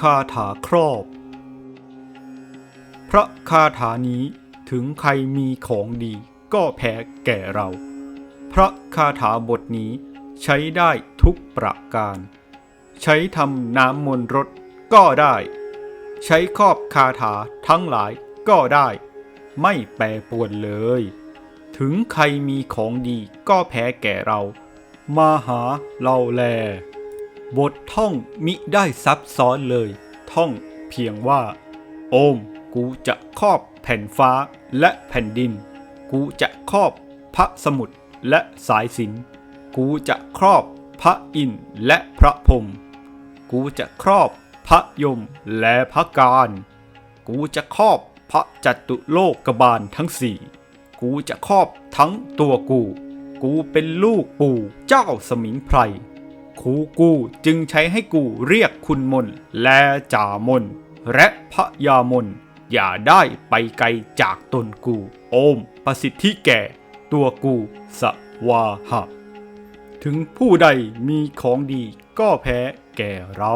คาถาครอบ พระคาถานี้ถึงใครมีของดีก็แพ้แก่เรา พระคาถาบทนี้ใช้ได้ทุกประการ ใช้ทำน้ำมนต์รดก็ได้ ใช้ครอบคาถาทั้งหลายก็ได้ ไม่แปรปวนเลย ถึงใครมีของดีก็แพ้แก่เรา มาหาเราแล บทท่องมิได้ซับซ้อนเลย ท่องเพียงว่า โอม กูจะครอบแผ่นฟ้าและแผ่นดิน กูจะครอบพระสมุทรและสายสินกูจะครอบพระอินทร์และพระพรหมกูจะครอบพระยมและพระการ กูจะครอบพระจัตุโลกบาลทั้งสี่ กูจะครอบทั้งตัวกู กูเป็นลูกปู่เจ้าสมิงไพร ครูกูจึงใช้ให้กูเรียกคุณมนและจ่ามน และพระยามน อย่าได้ไปไกลจากตนกู โอมประสิทธิแก่ ตัวกูสวาหะ ถึงผู้ใดมีของดีก็แพ้แก่เรา